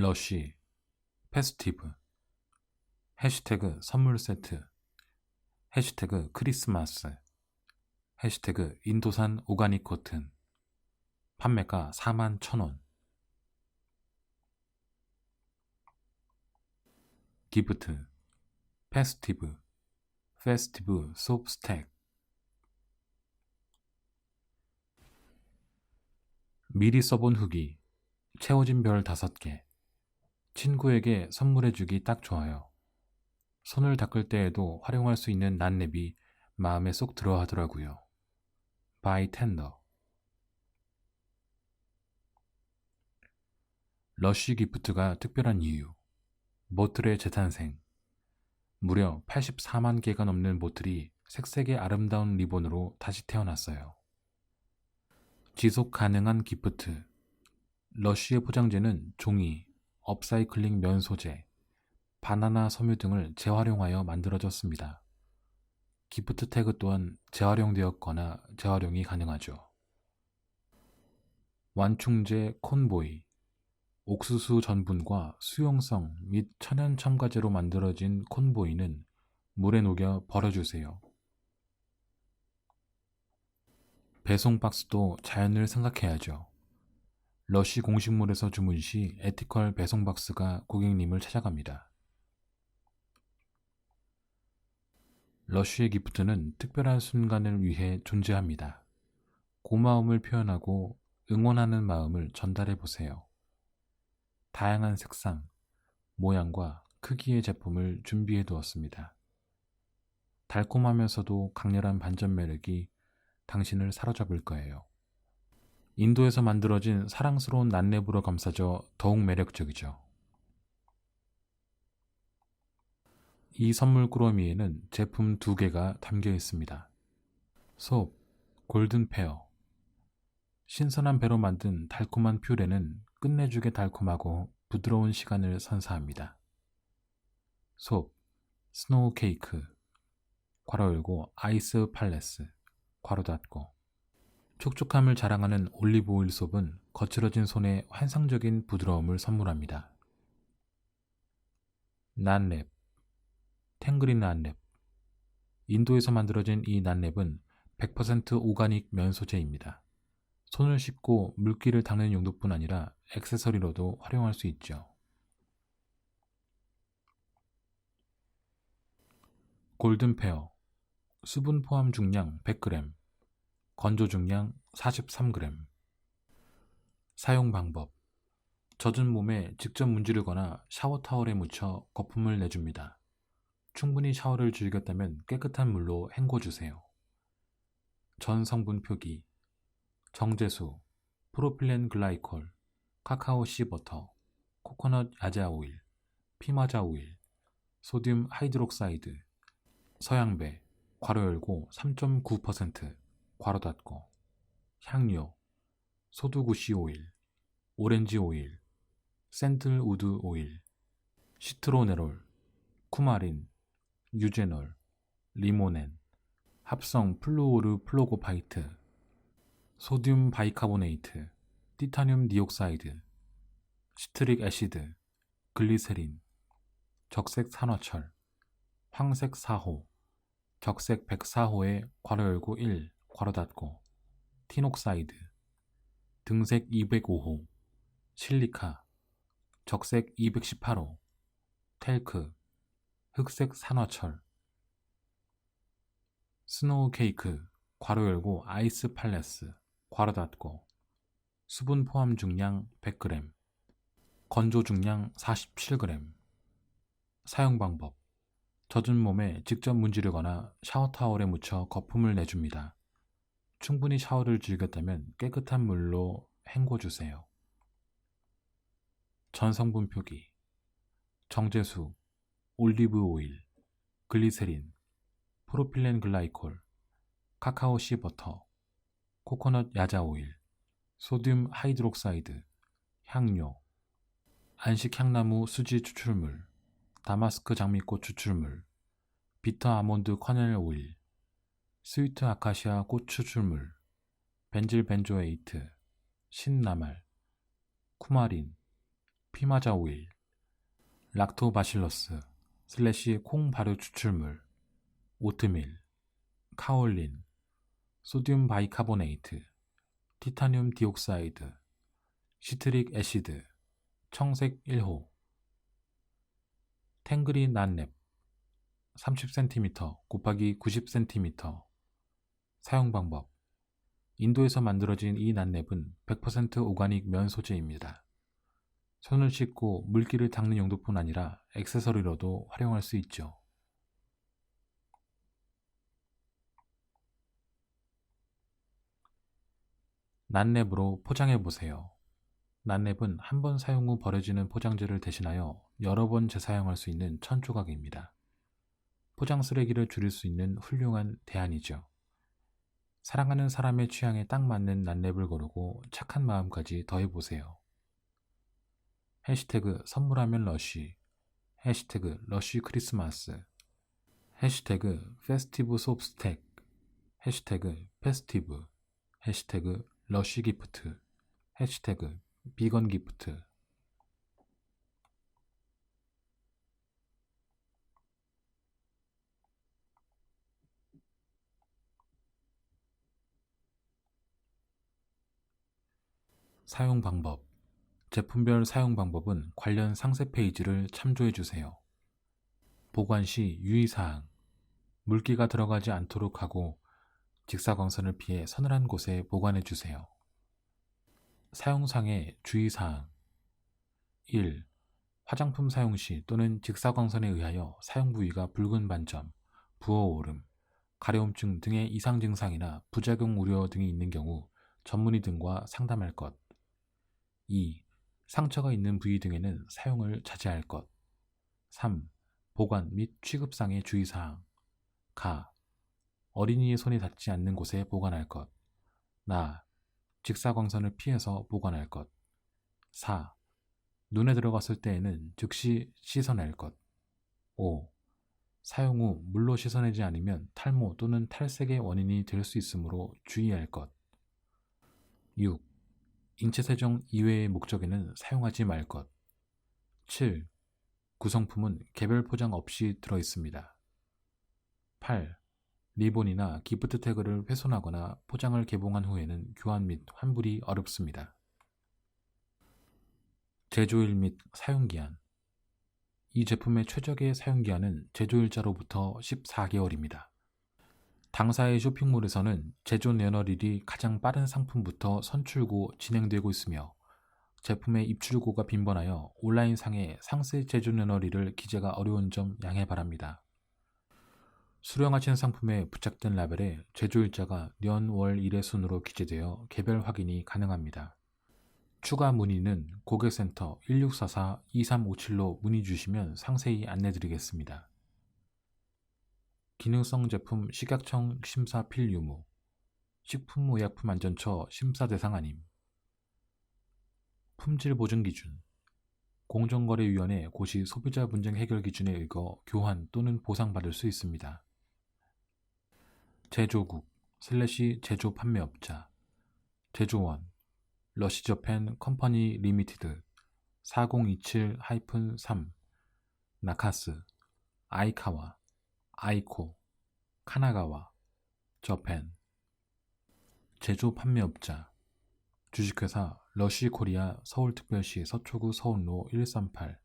러쉬, 페스티브, 해시태그 선물 세트, 해시태그 크리스마스, 해시태그 인도산 오가닉 코튼, 판매가 4만 1천원. 기프트, 페스티브, 페스티브 소프 스택, 미리 써본 후기, 채워진 별 5개, 친구에게 선물해주기 딱 좋아요. 손을 닦을 때에도 활용할 수 있는 난랩이 마음에 쏙 들어 하더라고요. 바이 텐더 러쉬 기프트가 특별한 이유 모틀의 재탄생 무려 84만 개가 넘는 모틀이 색색의 아름다운 리본으로 다시 태어났어요. 지속 가능한 기프트 러쉬의 포장재는 종이, 업사이클링 면 소재, 바나나 섬유 등을 재활용하여 만들어졌습니다. 기프트 태그 또한 재활용되었거나 재활용이 가능하죠. 완충제 콘보이 옥수수 전분과 수용성 및 천연 첨가제로 만들어진 콘보이는 물에 녹여 버려주세요. 배송 박스도 자연을 생각해야죠. 러쉬 공식몰에서 주문 시 에티컬 배송 박스가 고객님을 찾아갑니다. 러쉬의 기프트는 특별한 순간을 위해 존재합니다. 고마움을 표현하고 응원하는 마음을 전달해 보세요. 다양한 색상, 모양과 크기의 제품을 준비해 두었습니다. 달콤하면서도 강렬한 반전 매력이 당신을 사로잡을 거예요. 인도에서 만들어진 사랑스러운 난랩으로 감싸져 더욱 매력적이죠. 이 선물 꾸러미에는 제품 두 개가 담겨 있습니다. 소 골든 페어 신선한 배로 만든 달콤한 퓨레는 끝내주게 달콤하고 부드러운 시간을 선사합니다. 소 스노우 케이크 괄호 열고 아이스 팔레스 괄호 닫고 촉촉함을 자랑하는 올리브 오일 솝은 거칠어진 손에 환상적인 부드러움을 선물합니다. 난랩 탱그린 난랩 인도에서 만들어진 이 난랩은 100% 오가닉 면 소재입니다. 손을 씻고 물기를 닦는 용도뿐 아니라 액세서리로도 활용할 수 있죠. 골든 페어 수분 포함 중량 100g 건조 중량 43g 사용 방법 젖은 몸에 직접 문지르거나 샤워 타월에 묻혀 거품을 내줍니다. 충분히 샤워를 즐겼다면 깨끗한 물로 헹궈주세요. 전 성분 표기 정제수, 프로필렌 글라이콜, 카카오 씨 버터, 코코넛 야자 오일, 피마자 오일, 소듐 하이드록사이드, 서양배, 괄호 열고 3.9%, 괄호 닫고, 향료, 소두구시 오일, 오렌지 오일, 샌들우드 오일, 시트로네롤, 쿠마린, 유제놀, 리모넨, 합성 플루오르 플로고파이트, 소듐 바이카보네이트, 티타늄 디옥사이드, 시트릭 애시드, 글리세린, 적색 산화철, 황색 4호, 적색 104호에 괄호 열고 1, 괄호 닫고, 티녹사이드, 등색 205호, 실리카, 적색 218호, 텔크, 흑색 산화철. 스노우 케이크 괄호 열고 아이스 팔레스 괄호 닫고 수분 포함 중량 100g 건조 중량 47g 사용 방법. 젖은 몸에 직접 문지르거나 샤워 타월에 묻혀 거품을 내줍니다. 충분히 샤워를 즐겼다면 깨끗한 물로 헹궈주세요. 전성분 표기 정제수 올리브 오일, 글리세린, 프로필렌 글라이콜, 카카오 씨 버터, 코코넛 야자 오일, 소듐 하이드록사이드, 향료, 안식 향나무 수지 추출물, 다마스크 장미꽃 추출물, 비터 아몬드 커넬 오일, 스위트 아카시아 꽃 추출물, 벤질 벤조에이트, 신나말, 쿠마린, 피마자 오일, 락토바실러스, 슬래시 콩 발효 추출물, 오트밀, 카올린, 소듐 바이카보네이트, 티타늄 디옥사이드, 시트릭 애시드, 청색 1호, 탱그리 난랩 30cm 곱하기 90cm 사용 방법 인도에서 만들어진 이 난랩은 100% 오가닉 면 소재입니다. 손을 씻고 물기를 닦는 용도뿐 아니라 액세서리로도 활용할 수 있죠. 난랩으로 포장해 보세요. 난랩은 한 번 사용 후 버려지는 포장재를 대신하여 여러 번 재사용할 수 있는 천조각입니다. 포장 쓰레기를 줄일 수 있는 훌륭한 대안이죠. 사랑하는 사람의 취향에 딱 맞는 난랩을 고르고 착한 마음까지 더해보세요. 해시태그 선물하면 러쉬 해시태그 러쉬 크리스마스 해시태그 페스티브 솝스텍 해시태그 페스티브 해시태그 러쉬 기프트 해시태그 비건 기프트 사용 방법 제품별 사용 방법은 관련 상세 페이지를 참조해 주세요. 보관 시 유의사항 물기가 들어가지 않도록 하고 직사광선을 피해 서늘한 곳에 보관해 주세요. 사용상의 주의사항 1. 화장품 사용 시 또는 직사광선에 의하여 사용 부위가 붉은 반점, 부어오름, 가려움증 등의 이상 증상이나 부작용 우려 등이 있는 경우 전문의 등과 상담할 것. 2. 상처가 있는 부위 등에는 사용을 자제할 것. 3. 보관 및 취급상의 주의사항. 가. 어린이의 손이 닿지 않는 곳에 보관할 것. 나. 직사광선을 피해서 보관할 것. 4. 눈에 들어갔을 때에는 즉시 씻어낼 것. 5. 사용 후 물로 씻어내지 않으면 탈모 또는 탈색의 원인이 될 수 있으므로 주의할 것. 6. 인체 세정 이외의 목적에는 사용하지 말 것. 7. 구성품은 개별 포장 없이 들어 있습니다. 8. 리본이나 기프트 태그를 훼손하거나 포장을 개봉한 후에는 교환 및 환불이 어렵습니다. 제조일 및 사용기한 이 제품의 최적의 사용기한은 제조일자로부터 14개월입니다. 당사의 쇼핑몰에서는 제조 내너릴이 가장 빠른 상품부터 선출고 진행되고 있으며 제품의 입출고가 빈번하여 온라인상에 상세 제조 내너릴을 기재가 어려운 점 양해 바랍니다. 수령하신 상품에 부착된 라벨에 제조일자가 년, 월, 일의 순으로 기재되어 개별 확인이 가능합니다. 추가 문의는 고객센터 1644-2357로 문의 주시면 상세히 안내드리겠습니다. 기능성 제품 식약청 심사 필 유무 식품의약품안전처 심사 대상 아님 품질 보증 기준 공정거래위원회 고시 소비자 분쟁 해결 기준에 의거 교환 또는 보상받을 수 있습니다. 제조국 슬래시 제조 판매업자 제조원 러시저펜 컴퍼니 리미티드 4027-3 나카스 아이카와 아이코 카나가와 저펜 제조 판매업자 주식회사 러시코리아 서울특별시 서초구 서운로 138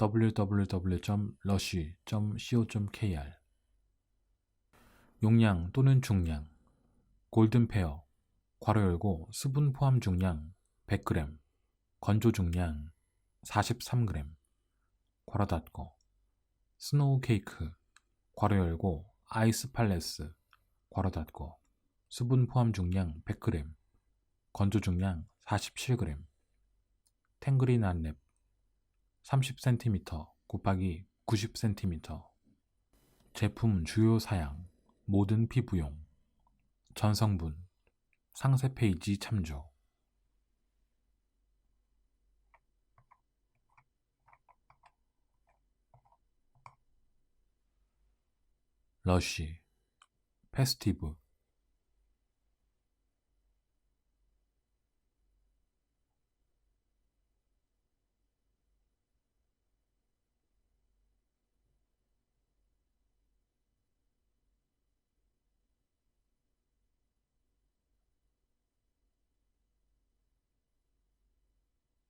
www.rush.co.kr 용량 또는 중량 골든페어 괄호 열고 수분 포함 중량 100g 건조 중량 43g 괄호 닫고 스노우 케이크 괄호 열고 아이스 팔레스 괄호 닫고 수분 포함 중량 100g 건조 중량 47g 탱그린 안랩 30cm 곱하기 90cm 제품 주요 사양 모든 피부용 전성분 상세 페이지 참조 러쉬 페스티브